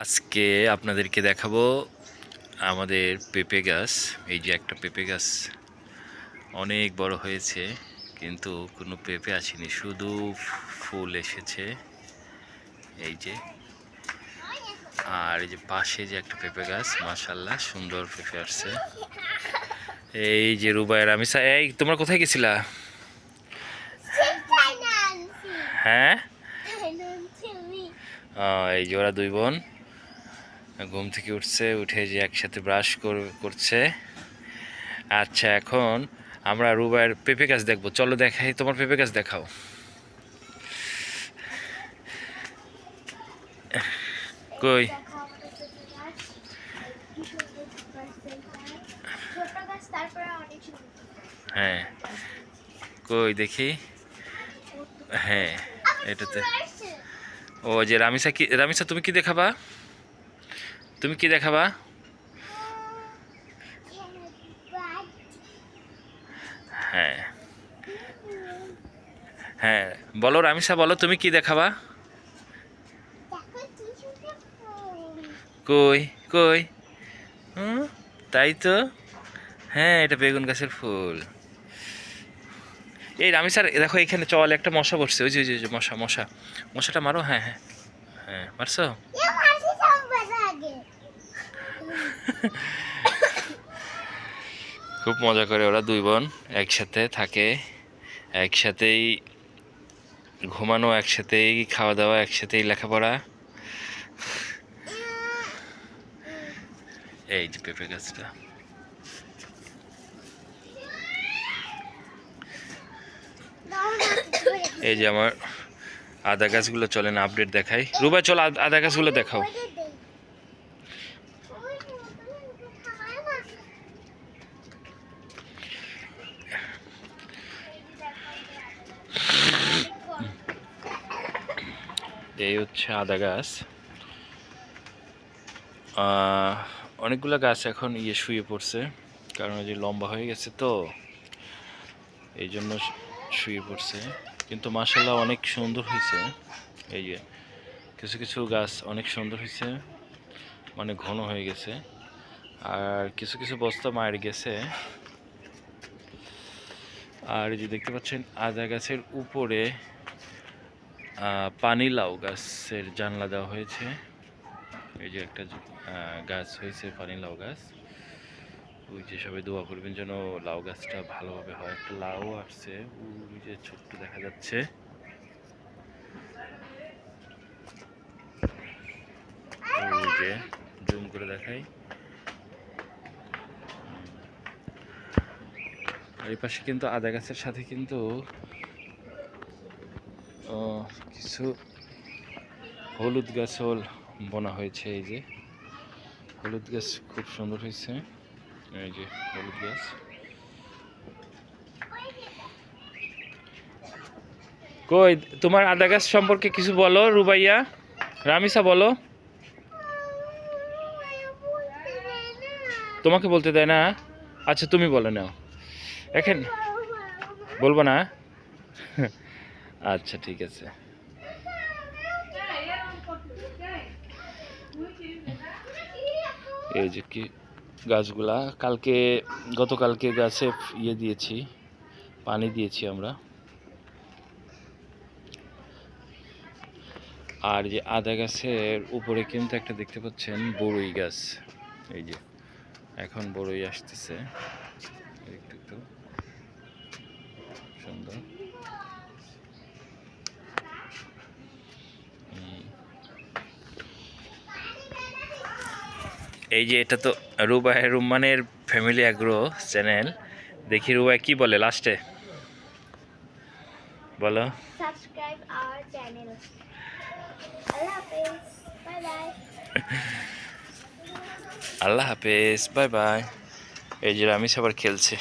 আজকে আপনাদেরকে দেখাবো আমাদের পেঁপে গাছ। এই যে একটা পেঁপে গাছ অনেক বড় হয়েছে কিন্তু কোনো পেঁপে আসেনি শুধু ফুল এসেছে। এই যে আর এই যে পাশে যে একটা পেঁপে গাছ মাশাল্লাহ সুন্দর পেঁপে আসছে। এই যে রুবাইয়ের আমি এই তোমরা কোথায় গেছিলা? হ্যাঁ? এই যে ওরা দুই বোন। ঘুম থেকে উঠছে, উঠে যে একসাথে ব্রাশ করছে। আচ্ছা এখন আমরা রুবাইয়ের পেঁপে গাছ দেখব। চলো দেখাই, তোমার পেঁপে গাছ দেখাও। কই? হ্যাঁ। কই দেখি? হ্যাঁ এটাতে। ও যে রামিসা কি, রামিসা তুমি কি দেখাবা? তুমি কি দেখাবা? হ্যাঁ। হ্যাঁ বলো রামিসা বলো তুমি কি দেখাবা? কই কই? হুম তাই তো? হ্যাঁ এটা বেগুন গাছের ফুল। এই রামিসার দেখো এখানে চল একটা মশা বসছে ওই যে, ওই যে মশা মশা। মশাটা মারো? হ্যাঁ হ্যাঁ। হ্যাঁ মারছো? খুব মজা করে ওরা দুই বোন একসাথে থাকে, একসাথেই ঘুমানো, একসাথেই খাওয়া দাওয়া, একসাথেই লেখাপড়া। এই যে পেঁপে গাছটা। এই যে আমার আদা গাছগুলো চলে না আপডেট দেখাই। রুবা, চল আদা গাছগুলো দেখাও। এই হচ্ছে আদা গাছ। অনেকগুলো গাছ এখন ইয়ে শুয়ে পড়ছে, কারণ যে লম্বা হয়ে গেছে তো, এই জন্য শুয়ে পড়ছে। কিন্তু মাসাল্লাহ অনেক সুন্দর হয়েছে। এই যে কিছু কিছু গাছ অনেক সুন্দর হয়েছে মানে ঘন হয়ে গেছে। আর কিছু কিছু বস্তা মায়ের গেছে। আর যে দেখতে পাচ্ছেন, আদা গাছের উপরে পানি লাউ গাছের জানলা দেওয়া হয়েছে। এই যে একটা গাছ হয়েছে, পানি লাউ গাছ। ওই যে সবাই দোয়া করবেন যেন লাউ গাছটা ভালোভাবে হয়। একটা লাউ আসছে ওই যে ছোট্ট দেখা যাচ্ছে। ওই যে জুম করে দেখাই। আর এই পাশে কিন্তু আদা গাছের সাথে কিন্তু আহ, কিছু হলুদ গাছ হল বোনা হয়েছে এই যে। হলুদ গাছ খুব সুন্দর হয়েছে এই যে হলুদ গাছ। কই তোমার আদা গাছ সম্পর্কে কিছু বলো রুবাইয়া। রামিসা বলো। তোমাকে বলতে দেয় না? আচ্ছা তুমি বলে নাও। এখন বলব না? আচ্ছা ঠিক আছে। এই যে কি গাছগুলা, কালকে, গতকালকে গাছে ইয়ে দিয়েছি, পানি দিয়েছি আমরা। আর যে আদা গাছের উপরে কিন্তু একটা দেখতে পাচ্ছেন বড়ই গাছ। এই যে, এখন বড়ই আসতেছে। একটু সুন্দর। এই যে এটা তো রুবাই রুম্মানের ফ্যামিলি অ্যাগ্রো চ্যানেল দেখি রুবাই কি বলে লাস্টে বলো. Allah Hafiz. Bye bye. আল্লাহ হাফেজ বাই বাই এই যে রামিস আবার খেলছে